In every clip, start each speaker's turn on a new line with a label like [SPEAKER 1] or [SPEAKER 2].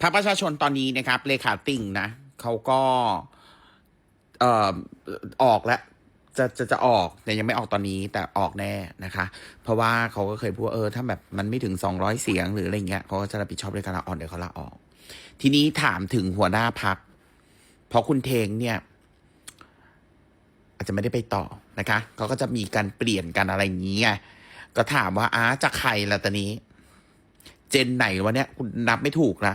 [SPEAKER 1] พรรคประชาชนตอนนี้นะครับ เลขาติ่งนะเขาก็เอ่อออกแล้วจะจะจะออกแต่ยังไม่ออกตอนนี้แต่ออกแน่นะคะ เพราะว่าเขาก็เคยพูดเออถ้าแบบมันไม่ถึงสองร้อยเสียงหรืออะไรเงี้ยเขาก็จะรับผิดชอบด้วยการลาออกเดี๋ยวเขาลาออก ทีนี้ถามถึงหัวหน้าพักเพราะคุณเทงเนี่ย อาจจะไม่ได้ไปต่อนะคะเขาก็จะมีการเปลี่ยนกันอะไรอย่างนี้ไงก็ถามว่าอ้าจะใครละตอนนี้ เจนไหนวะเนี่ยคุณนับไม่ถูกละ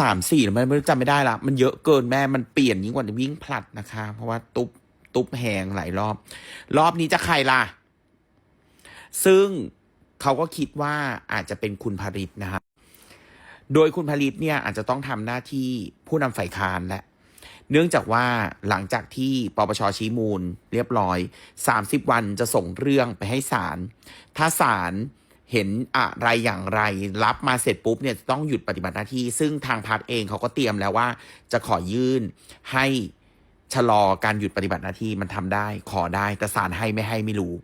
[SPEAKER 1] สามสี่มันไม่รู้จำไม่ได้ละมันเยอะเกินแม่มันเปลี่ยนยิ่งกว่าวิ่งผลัดนะคะ เพราะว่าตุ๊บตุ๊บแหงหลายรอบ รอบนี้จะใครล่ะ ซึ่งเขาก็คิดว่าอาจจะเป็นคุณผลิตนะครับโดยคุณผลิตเนี่ยอาจจะต้องทำหน้าที่ผู้นำฝ่ายค้านแหละ เนื่องจากว่าหลังจากที่ปปชชี้มูลเรียบร้อย 30 วันจะส่งเรื่องไปให้ศาลถ้าศาล เห็นอะไรอย่างไร รับมาเสร็จปุ๊บเนี่ยต้องหยุดปฏิบัติหน้าที่ ซึ่งทางพรรคเองเขาก็เตรียมแล้วว่า จะขอยื่นให้ชะลอการหยุดปฏิบัติหน้าที่มันทำได้ ขอได้แต่ศาลให้ไม่ให้ไม่รู้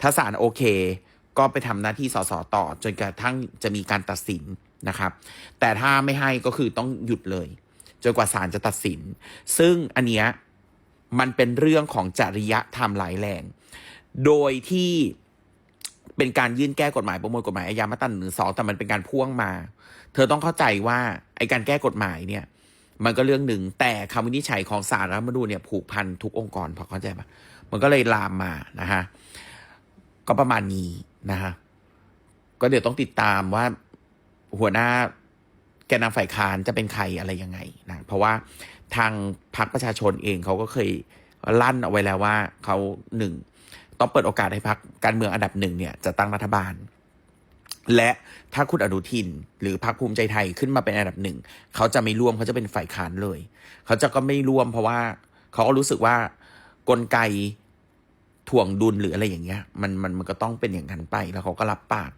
[SPEAKER 1] ถ้าศาลโอเค ก็ไปทำหน้าที่สสต่อ จนกระทั่งจะมีการตัดสินนะครับ แต่ถ้าไม่ให้ก็คือต้องหยุดเลยจนกว่าศาลจะตัดสิน ซึ่งอันเนี้ยมันเป็นเรื่องของจริยธรรมหลายแรง โดยที่ เป็นการยื่นแก้กฎหมายประมวลกฎหมายอาญามาตราหนึ่งสองแต่มันเป็นการพ่วงมา เธอต้องเข้าใจว่าไอการแก้กฎหมายเนี่ย มันก็เรื่องหนึ่งแต่คำวินิจฉัยของศาลรัฐมนูญเนี่ยผูกพันทุกองค์กรพอเข้าใจปะมันก็เลยลามมานะฮะก็ประมาณนี้นะฮะก็เดี๋ยวต้องติดตามว่าหัวหน้าแกนนำฝ่ายค้านจะเป็นใครอะไรยังไงนะเพราะว่าทางพรรคประชาชนเองเขาก็เคยลั่นเอาไว้แล้วว่าเขาหนึ่ง ต้องเปิดโอกาสให้พรรคการเมืองอันดับหนึ่งเนี่ยจะตั้งรัฐบาล และถ้าคุณอนุทิน หรือพรรคภูมิใจไทยขึ้นมาเป็นอันดับหนึ่งเขาจะไม่ร่วมเขาจะเป็นฝ่ายค้านเลย เขาจะก็ไม่ร่วมเพราะว่าเขาก็รู้สึกว่ากลไกถ่วงดุลหรืออะไรอย่างเงี้ยมันมันมันก็ต้องเป็นอย่างนั้นไปแล้วเขาก็รับปาก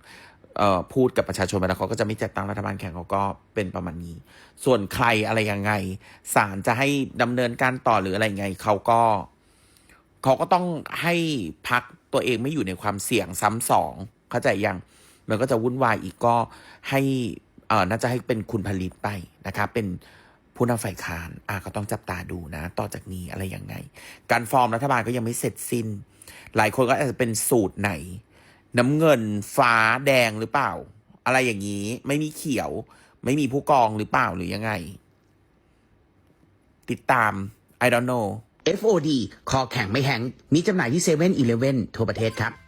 [SPEAKER 1] พูดกับประชาชนไปแล้วเขาก็จะไม่จัดตั้งรัฐบาลแข่งเขาก็เป็นประมาณนี้ ส่วนใครอะไรยังไงศาลจะให้ดำเนินการต่อหรืออะไรยังไงเขาก็ เขาก็ต้องให้พักตัวเองไม่อยู่ในความเสี่ยงซ้ำสองเข้าใจยังมันก็จะวุ่นวายอีกก็ให้เอ่อน่าจะให้เป็นคุณผลิตไปนะครับเป็นผู้นำฝ่ายค้านอะก็ต้องจับตาดูนะ ต่อจากนี้อะไรยังไง การฟอร์มรัฐบาลก็ยังไม่เสร็จสิ้น หลายคนก็อาจจะเป็นสูตรไหน น้ำเงินฟ้าแดงหรือเปล่า อะไรอย่างนี้ไม่มีเขียว ไม่มีผู้กองหรือเปล่าหรือยังไง ติดตาม I don't know
[SPEAKER 2] FOD คอแข็งไม่แห้งมีจำหน่ายที่เซเว่นอีเลฟเว่นทั่วประเทศครับ